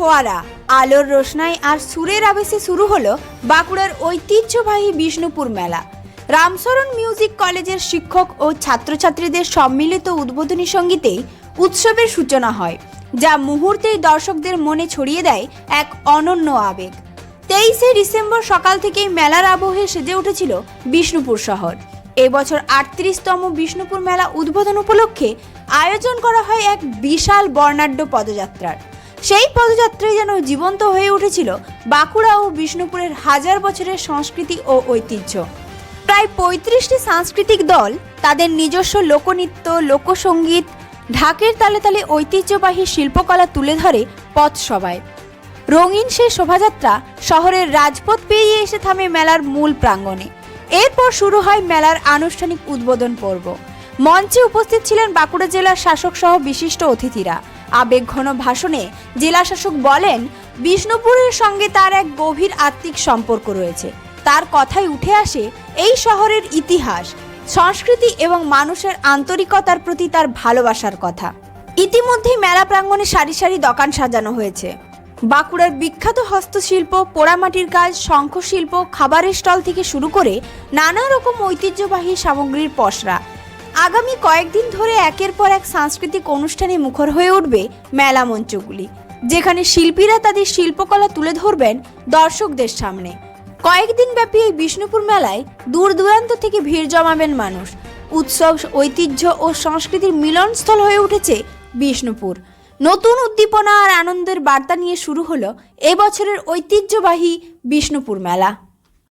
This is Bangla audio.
ফোয়ারা। আলোর রোশনাই আর সুরের আবেশে শুরু হলো বাঁকুড়ার ঐতিহ্যবাহী বিষ্ণুপুর মেলা। রামশরণ মিউজিক কলেজের শিক্ষক ও ছাত্রছাত্রীদের সম্মিলিত উদ্বোধনী সঙ্গীতেই উৎসবের সূচনা হয়, যা মুহূর্তেই দর্শকদের মনে ছড়িয়ে দেয় এক অনন্য আবেগ। তেইশে ডিসেম্বর সকাল থেকেই মেলার আবহে সেজে উঠেছিল বিষ্ণুপুর শহর। এবছর আটত্রিশতম বিষ্ণুপুর মেলা উদ্বোধন উপলক্ষে আয়োজন করা হয় এক বিশাল বর্ণাঢ্য পদযাত্রার। সেই পদযাত্রায় যেন জীবন্ত হয়ে উঠেছিল বাঁকুড়া ও বিষ্ণুপুরের হাজার বছরের সংস্কৃতি ও ঐতিহ্য। প্রায় পঁয়ত্রিশটি সাংস্কৃতিক দল তাদের নিজস্ব লোকনৃত্য, লোকসঙ্গীত, ঢাকের তালে তালে ঐতিহ্যবাহী শিল্পকলা তুলে ধরে পথসভায়। রঙিন সেই শোভাযাত্রা শহরের রাজপথ পেরিয়ে এসে থামে মেলার মূল প্রাঙ্গণে। এরপর শুরু হয় মেলার আনুষ্ঠানিক উদ্বোধন পর্ব। মঞ্চে উপস্থিত ছিলেন বাঁকুড়া জেলার শাসক সহ বিশিষ্ট অতিথিরা। আবেগঘন ভাষণে জেলা শাসক বলেন, বিষ্ণুপুরের সঙ্গে তার এক গভীর আত্মিক সম্পর্ক রয়েছে। তার কথাই উঠে আসে এই শহরের ইতিহাস, সংস্কৃতি এবং মানুষের আন্তরিকতার প্রতি তার ভালোবাসার কথা। ইতিমধ্যেই মেলা প্রাঙ্গণে সারি সারি দোকান সাজানো হয়েছে। বাঁকুড়ার বিখ্যাত হস্তশিল্প, পোড়ামাটির কাজ, শঙ্খশিল্প, খাবারের স্টল থেকে শুরু করে নানা রকম ঐতিহ্যবাহী সামগ্রীর পসরা আগামী কয়েকদিন ধরে একের পর এক সাংস্কৃতিক অনুষ্ঠানে মুখর হয়ে উঠবে মেলা মঞ্চগুলি, যেখানে শিল্পীরা তাদের শিল্পকলা তুলে ধরবেন দর্শকদের সামনে। কয়েকদিন ব্যাপী এই বিষ্ণুপুর মেলায় দূর দূরান্ত থেকে ভিড় জমাবেন মানুষ। উৎসব, ঐতিহ্য ও সংস্কৃতির মিলনস্থল হয়ে উঠেছে বিষ্ণুপুর। নতুন উদ্দীপনা আর আনন্দের বার্তা নিয়ে শুরু হলো এবছরের ঐতিহ্যবাহী বিষ্ণুপুর মেলা।